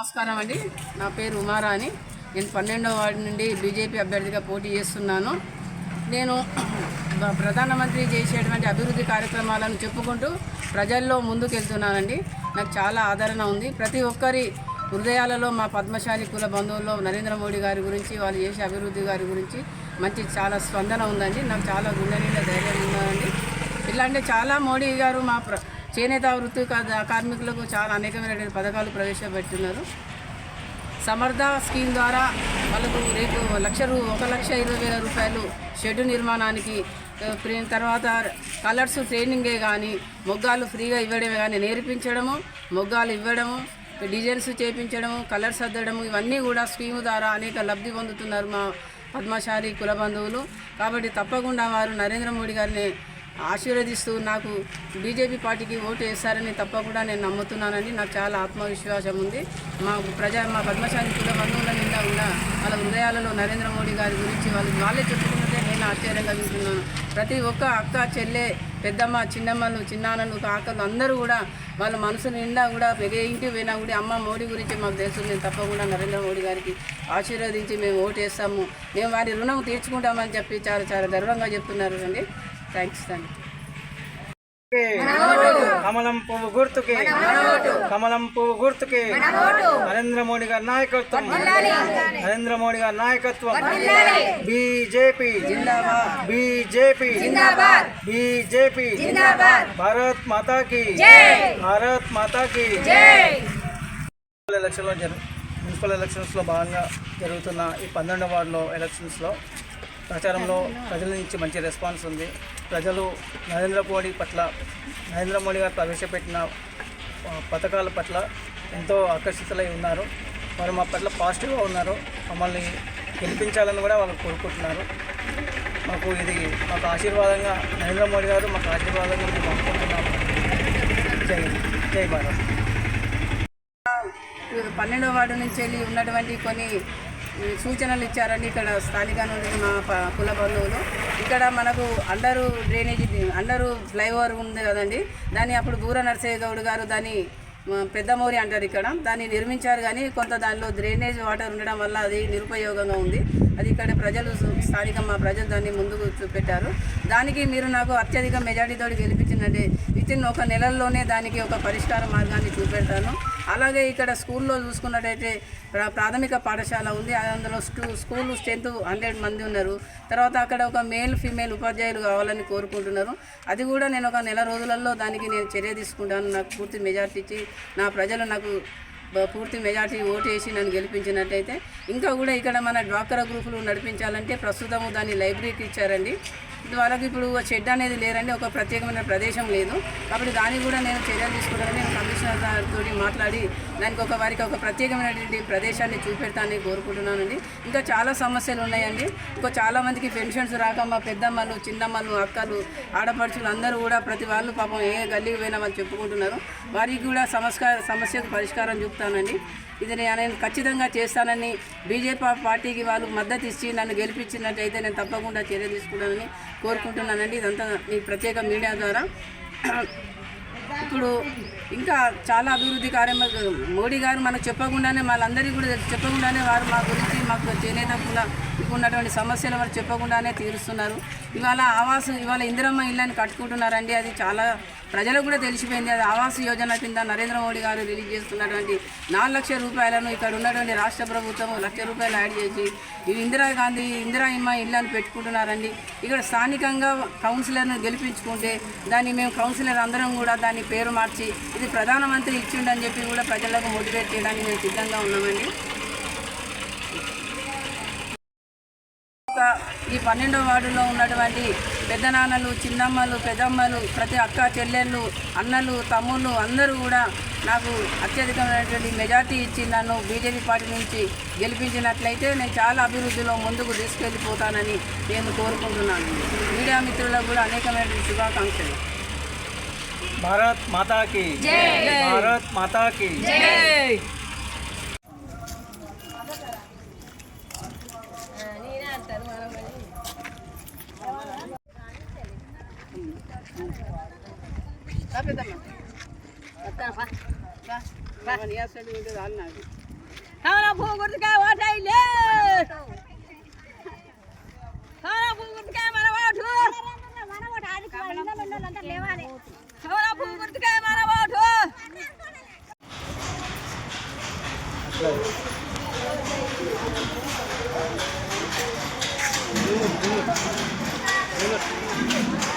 నమస్కారం అండి. నా పేరు ఉమారాణి. నేను పన్నెండవ వార్డు నుండి బీజేపీ అభ్యర్థిగా పోటీ చేస్తున్నాను. నేను ప్రధానమంత్రి చేసేటువంటి అభివృద్ధి కార్యక్రమాలను చెప్పుకుంటూ ప్రజల్లో ముందుకెళ్తున్నానండి. నాకు చాలా ఆదరణ ఉంది. ప్రతి ఒక్కరి హృదయాలలో మా పద్మశాలి కుల బంధువుల్లో నరేంద్ర మోడీ గారి గురించి వాళ్ళు చేసే అభివృద్ధి గారి గురించి మంచి చాలా స్పందన ఉందండి. నాకు చాలా గుండె నిండా ధైర్యం ఉందండి. ఇలా అంటే చాలా మోడీ గారు మా ప్ర చేనేత వృత్తి కార్మికులకు చాలా అనేకమైన పథకాలు ప్రవేశపెట్టున్నారు. సమర్థ స్కీమ్ ద్వారా వాళ్ళకు రేపు లక్ష రూ ఒక లక్ష ఇరవై వేల రూపాయలు షెడ్ నిర్మాణానికి తర్వాత కలర్స్ ట్రైనింగే కానీ మొగ్గాలు ఫ్రీగా ఇవ్వడమే కానీ నేర్పించడము మొగ్గాలు ఇవ్వడము డిజైన్స్ చేయించడము కలర్స్ అద్దడము ఇవన్నీ కూడా స్కీము ద్వారా అనేక లబ్ధి పొందుతున్నారు మా పద్మశాలి కుల బంధువులు కాబట్టి తప్పకుండా వారు నరేంద్ర మోడీ గారిని ఆశీర్వదిస్తూ నాకు బీజేపీ పార్టీకి ఓటు వేస్తారని తప్పకుండా నేను నమ్ముతున్నానని నాకు చాలా ఆత్మవిశ్వాసం ఉంది. మా ప్రజా మా పద్మశాలి కుల బంధువుల నిండా ఉన్న వాళ్ళ హృదయాలలో నరేంద్ర మోడీ గారి గురించి వాళ్ళు వాళ్ళే చెప్పుకున్నదే నేను ఆశ్చర్యంగా చూస్తున్నాను. ప్రతి ఒక్క అక్క చెల్లె పెద్దమ్మ చిన్నమ్మలు చిన్నాన్నలు కాకలు అందరూ కూడా వాళ్ళ మనసు నిండా కూడా ఏ ఇంటికి పోయినా కూడా అమ్మ మోడీ గురించి మాకు తెలుసు మేము తప్పకుండా నరేంద్ర మోడీ గారికి ఆశీర్వదించి మేము ఓటు వేస్తాము. మేము వారి రుణం తీర్చుకుంటామని చెప్పి చాలా చాలా గర్వంగా చెప్తున్నారు అండి. థ్యాంక్స్ అండి కమలం పువ్వు గుర్తుకి. కమలం పువ్వు గుర్తుకి. నరేంద్ర మోడీ గారి నాయకత్వం. నరేంద్ర మోడీ గారి నాయకత్వం. బీజేపీ. బీజేపీ. బీజేపీ. భారత్ మాతాకి. భారత్ మాతాకి. మున్సిపల్ ఎలక్షన్లో జరు మున్సిపల్ ఎలక్షన్స్లో భాగంగా జరుగుతున్న ఈ పన్నెండవ వార్డులో ఎలక్షన్స్లో ప్రచారంలో ప్రజల నుంచి మంచి రెస్పాన్స్ ఉంది. ప్రజలు నరేంద్ర మోడీ పట్ల నరేంద్ర మోడీ గారు ప్రవేశపెట్టిన పథకాల పట్ల ఎంతో ఆకర్షితులై ఉన్నారు. వారు మా పట్ల పాజిటివ్గా ఉన్నారు. మమ్మల్ని గెలిపించాలని కూడా వాళ్ళు కోరుకుంటున్నారు. మాకు ఇది మాకు ఆశీర్వాదంగా నరేంద్ర మోడీ గారు మాకు ఆశీర్వాదంగా మేము అనుకుంటున్నాము జై జై భారత్. పన్నెండవ వార్డు నుంచి వెళ్ళి ఉన్నటువంటి కొన్ని సూచనలు ఇచ్చారండి ఇక్కడ స్థానిక నుండి మా ప- కుల బంధువులు. ఇక్కడ మనకు అండరు డ్రైనేజీ అండరు ఫ్లైఓవర్ ఉంది కదండి. దాన్ని అప్పుడు బూర నరసయ్య గౌడ్ గారు దాన్ని పెద్దమౌరి అంటారు ఇక్కడ. దాన్ని నిర్మించారు కానీ కొంత దానిలో డ్రైనేజ్ వాటర్ ఉండడం వల్ల అది నిరుపయోగంగా ఉంది. అది ఇక్కడ ప్రజలు స్థానిక మా ప్రజలు దాన్ని ముందుకు చూపెట్టారు. దానికి మీరు నాకు అత్యధిక మెజార్టీతో గెలిపించిందండి వితిన్ ఒక నెలల్లోనే దానికి ఒక పరిష్కార మార్గాన్ని చూపెడతాను. అలాగే ఇక్కడ స్కూల్లో చూసుకున్నట్టయితే ప్రాథమిక పాఠశాల ఉంది. అందులో స్కూ స్కూల్ స్ట్రెంత్ హండ్రెడ్ మంది ఉన్నారు. తర్వాత అక్కడ ఒక మేల్ ఫీమేల్ ఉపాధ్యాయులు కావాలని కోరుకుంటున్నారు. అది కూడా నేను ఒక నెల రోజులలో దానికి నేను చర్య తీసుకుంటాను నాకు పూర్తి మెజార్టీ ఇచ్చి నా ప్రజలు నాకు పూర్తి మెజార్టీ ఓటేసి నన్ను గెలిపించినట్టయితే ఇంకా కూడా ఇక్కడ మన డ్వాక్రా గ్రూపులు నడిపించాలంటే ప్రస్తుతము దాన్ని లైబ్రరీకి ఇచ్చారండి. వాళ్ళకి ఇప్పుడు షెడ్ అనేది లేరండి ఒక ప్రత్యేకమైన ప్రదేశం లేదు. కాబట్టి దాన్ని కూడా నేను చర్యలు తీసుకోవడానికి నేను తోటి మాట్లాడి దానికి ఒక వారికి ఒక ప్రత్యేకమైనటువంటి ప్రదేశాన్ని చూపెడతానని కోరుకుంటున్నానండి. ఇంకా చాలా సమస్యలు ఉన్నాయండి. ఇంకా చాలా మందికి పెన్షన్స్ రాక మా పెద్దమ్మలు చిన్నమ్మలు అక్కలు ఆడపడుచులు అందరూ కూడా ప్రతి వాళ్ళు పాపం ఏ గల్లీకి పోయినా వాళ్ళు చెప్పుకుంటున్నారు. వారికి కూడా సమస్య సమస్యకు పరిష్కారం చూపుతానండి. ఇది నేను నేను ఖచ్చితంగా చేస్తానని బీజేపీ పార్టీకి వాళ్ళు మద్దతు ఇచ్చి నన్ను గెలిపించినట్టయితే నేను తప్పకుండా చర్య తీసుకుంటానని కోరుకుంటున్నానండి. ఇదంతా మీ ప్రత్యేక మీడియా ద్వారా. ఇప్పుడు ఇంకా చాలా అభివృద్ధి కార్యక్రమాలు మోడీ గారు మనకు చెప్పకుండానే వాళ్ళందరికీ కూడా చెప్పకుండానే వారు మా గురించి మాకు చేనేత కుల ఉన్నటువంటి సమస్యలు వారు చెప్పకుండానే తీరుస్తున్నారు. ఇవాళ ఆవాస్ ఇవాళ ఇందిరమ్మ ఇళ్ళని కట్టుకుంటున్నారండి. అది చాలా ప్రజలకు కూడా తెలిసిపోయింది. అది ఆవాస్ యోజన కింద నరేంద్ర మోడీ గారు రిలీజ్ చేస్తున్నటువంటి నాలుగు లక్షల రూపాయలను ఇక్కడ ఉన్నటువంటి రాష్ట్ర ప్రభుత్వం లక్ష రూపాయలు యాడ్ చేసి ఇవి ఇందిరాగాంధీ ఇందిరా ఇమ్మ ఇళ్ళని పెట్టుకుంటున్నారండి. ఇక్కడ స్థానికంగా కౌన్సిలర్ను గెలిపించుకుంటే దాన్ని మేము కౌన్సిలర్ అందరం కూడా దాన్ని పేరు మార్చి ఇది ప్రధానమంత్రి ఇచ్చిండని చెప్పి కూడా ప్రజలకు మోటివేట్ చేయడానికి మేము సిద్ధంగా ఉన్నామండి ఇంకా ఈ పన్నెండో వార్డులో ఉన్నటువంటి పెద్దనాన్నలు చిన్నమ్మలు పెద్దమ్మలు ప్రతి అక్క చెల్లెళ్ళు అన్నలు తమ్ముళ్ళు అందరూ కూడా నాకు అత్యధికమైనటువంటి మెజార్టీ ఇచ్చి నన్ను బీజేపీ పార్టీ నుంచి గెలిపించినట్లయితే నేను చాలా అభివృద్ధిలో ముందుకు తీసుకెళ్ళిపోతానని నేను కోరుకుంటున్నాను. మీడియా మిత్రులకు కూడా అనేకమైనటువంటి శుభాకాంక్షలు. భారత్ మాతాకి భారత్ మాతాకి சாரா போகிறதுக்கா ஓட்டா இல்லே சாரா போகிறதுக்கா மர ஓட்டு மர ஓட்டு அதுக்கு வந்து லேவானே சாரா போகிறதுக்கா மர ஓட்டு Thank you. Dur, dur. Dur.